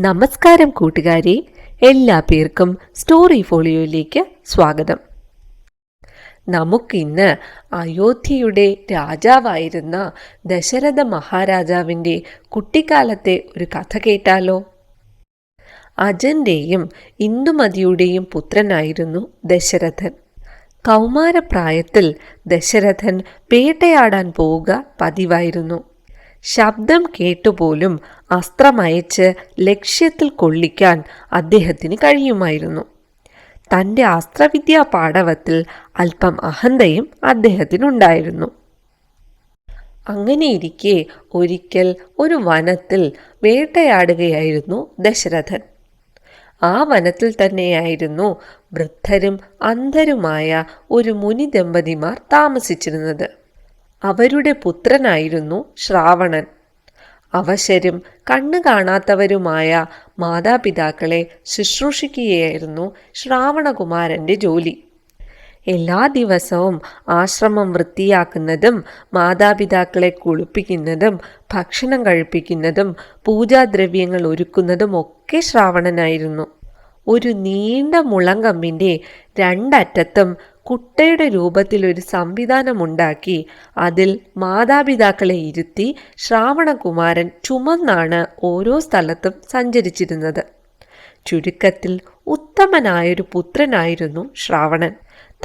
നമസ്കാരം കൂട്ടുകാരെ എല്ലാ പേർക്കും സ്റ്റോറി ഫോളിയോയിലേക്ക് സ്വാഗതം. നമുക്കിന്ന് അയോധ്യയുടെ രാജാവായിരുന്ന ദശരഥ മഹാരാജാവിന്റെ കുട്ടിക്കാലത്തെ ഒരു കഥ കേട്ടാലോ? അജന്റെയും ഇന്ദുമതിയുടെയും പുത്രനായിരുന്നു ദശരഥൻ. കൗമാരപ്രായത്തിൽ ദശരഥൻ വേട്ടയാടാൻ പോവുക പതിവായിരുന്നു. ശബ്ദം കേട്ടുപോലും അസ്ത്രമയച്ച് ലക്ഷ്യത്തിൽ കൊള്ളിക്കാൻ അദ്ദേഹത്തിന് കഴിയുമായിരുന്നു. തന്റെ അസ്ത്രവിദ്യാ പാടവത്തിൽ അല്പം അഹന്തയും അദ്ദേഹത്തിനുണ്ടായിരുന്നു. അങ്ങനെയിരിക്കെ ഒരിക്കൽ ഒരു വനത്തിൽ വേട്ടയാടുകയായിരുന്നു ദശരഥൻ. ആ വനത്തിൽ തന്നെയായിരുന്നു വൃദ്ധരും അന്ധരുമായ ഒരു മുനി ദമ്പതിമാർ താമസിച്ചിരുന്നത്. അവരുടെ പുത്രനായിരുന്നു ശ്രാവണൻ. അവശരും കണ്ണു കാണാത്തവരുമായ മാതാപിതാക്കളെ ശുശ്രൂഷിക്കുകയായിരുന്നു ശ്രാവണകുമാരന്റെ ജോലി. എല്ലാ ദിവസവും ആശ്രമം വൃത്തിയാക്കുന്നതും മാതാപിതാക്കളെ കുളിപ്പിക്കുന്നതും ഭക്ഷണം കഴിപ്പിക്കുന്നതും പൂജാദ്രവ്യങ്ങൾ ഒരുക്കുന്നതും ഒക്കെ ശ്രാവണനായിരുന്നു. ഒരു നീണ്ട മുളങ്കമ്പിന്റെ രണ്ടറ്റത്തും കുട്ടയുടെ രൂപത്തിൽ ഒരു സംവിധാനമുണ്ടാക്കി അതിൽ മാതാപിതാക്കളെ ഇരുത്തി ശ്രാവണകുമാരൻ ചുമന്നാണ് ഓരോ സ്ഥലത്തും സഞ്ചരിച്ചിരുന്നത്. ചുരുക്കത്തിൽ ഉത്തമനായൊരു പുത്രനായിരുന്നു ശ്രാവണൻ.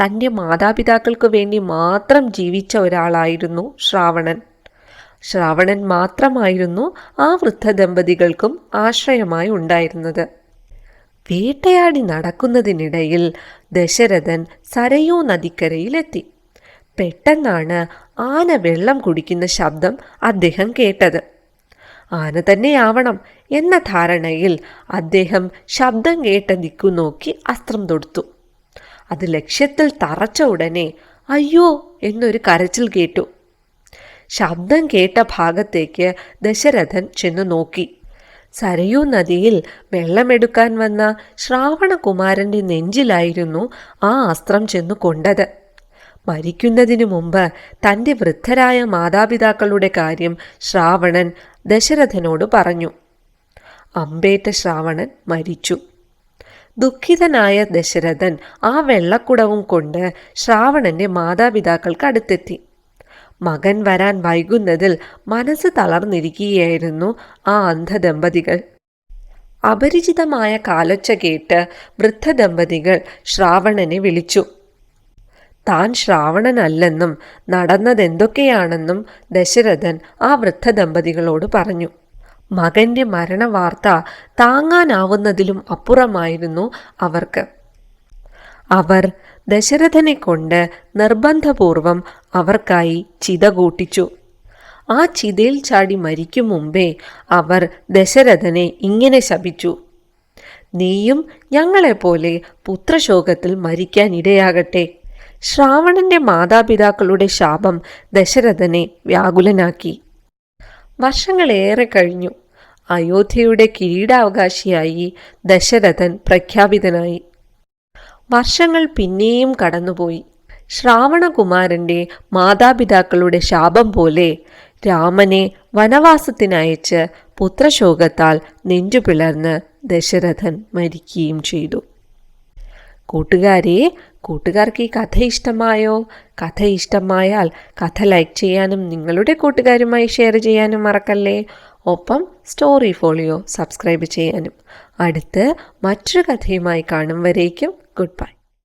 തന്റെ മാതാപിതാക്കൾക്ക് വേണ്ടി മാത്രം ജീവിച്ച ഒരാളായിരുന്നു ശ്രാവണൻ. ശ്രാവണൻ മാത്രമായിരുന്നു ആ വൃദ്ധ ദമ്പതികൾക്കും ആശ്രയമായി ഉണ്ടായിരുന്നത്. വേട്ടയാടി നടക്കുന്നതിനിടയിൽ ദശരഥൻ സരയൂ നദിക്കരയിലെത്തി. പെട്ടെന്നാണ് ആന വെള്ളം കുടിക്കുന്ന ശബ്ദം അദ്ദേഹം കേട്ടത്. ആന തന്നെയാവണം എന്ന ധാരണയിൽ അദ്ദേഹം ശബ്ദം കേട്ട ദിക്കു നോക്കി അസ്ത്രം തൊടുത്തു. അത് ലക്ഷ്യത്തിൽ തറച്ച ഉടനെ അയ്യോ എന്നൊരു കരച്ചിൽ കേട്ടു. ശബ്ദം കേട്ട ഭാഗത്തേക്ക് ദശരഥൻ ചെന്നു നോക്കി. സരയൂ നദിയിൽ വെള്ളമെടുക്കാൻ വന്ന ശ്രാവണകുമാരന്റെ നെഞ്ചിലായിരുന്നു ആ അസ്ത്രം ചെന്നു കൊണ്ടത്. മരിക്കുന്നതിനു മുമ്പ് തന്റെ വൃദ്ധരായ മാതാപിതാക്കളുടെ കാര്യം ശ്രാവണൻ ദശരഥനോട് പറഞ്ഞു. അമ്പേറ്റ ശ്രാവണൻ മരിച്ചു. ദുഃഖിതനായ ദശരഥൻ ആ വെള്ളക്കുടവും കൊണ്ട് ശ്രാവണന്റെ മാതാപിതാക്കൾക്ക് അടുത്തെത്തി. മകൻ വരാൻ വൈകുന്നതിൽ മനസ്സ് തളർന്നിരിക്കുകയായിരുന്നു ആ അന്ധദമ്പതികൾ. അപരിചിതമായ കാലൊച്ച കേട്ട് വൃദ്ധദമ്പതികൾ ശ്രാവണനെ വിളിച്ചു. താൻ ശ്രാവണനല്ലെന്നും നടന്നതെന്തൊക്കെയാണെന്നും ദശരഥൻ ആ വൃദ്ധദമ്പതികളോട് പറഞ്ഞു. മകന്റെ മരണവാർത്ത താങ്ങാനാവുന്നതിലും അപ്പുറമായിരുന്നു അവർക്ക്. അവർ ദശരഥനെ കൊണ്ട് നിർബന്ധപൂർവം അവർക്കായി ചിത കൂട്ടിച്ചു. ആ ചിതയിൽ ചാടി മരിക്കും മുമ്പേ അവർ ദശരഥനെ ഇങ്ങനെ ശപിച്ചു. നീയും ഞങ്ങളെപ്പോലെ പുത്രശോകത്തിൽ മരിക്കാനിടയാകട്ടെ ശ്രാവണന്റെ മാതാപിതാക്കളുടെ ശാപം ദശരഥനെ വ്യാകുലനാക്കി. വർഷങ്ങളേറെ കഴിഞ്ഞു. അയോധ്യയുടെ കിരീടാവകാശിയായി ദശരഥൻ പ്രഖ്യാപിതനായി. വർഷങ്ങൾ പിന്നെയും കടന്നുപോയി. ശ്രാവണകുമാരന്റെ മാതാപിതാക്കളുടെ ശാപം പോലെ രാമനെ വനവാസത്തിനയച്ച് പുത്രശോകത്താൽ നെഞ്ചു പിളർന്ന് ദശരഥൻ മരിക്കുകയും ചെയ്തു. കൂട്ടുകാരെ കൂട്ടുകാർക്ക് ഈ കഥ ഇഷ്ടമായോ? കഥ ഇഷ്ടമായാൽ കഥ ലൈക്ക് ചെയ്യാനും നിങ്ങളുടെ കൂട്ടുകാരുമായി ഷെയർ ചെയ്യാനും മറക്കല്ലേ? ഒപ്പം സ്റ്റോറി ഫോളിയോ സബ്സ്ക്രൈബ് ചെയ്യാനും. അടുത്ത് മറ്റൊരു കഥയുമായി കാണും വരേക്കും. Goodbye.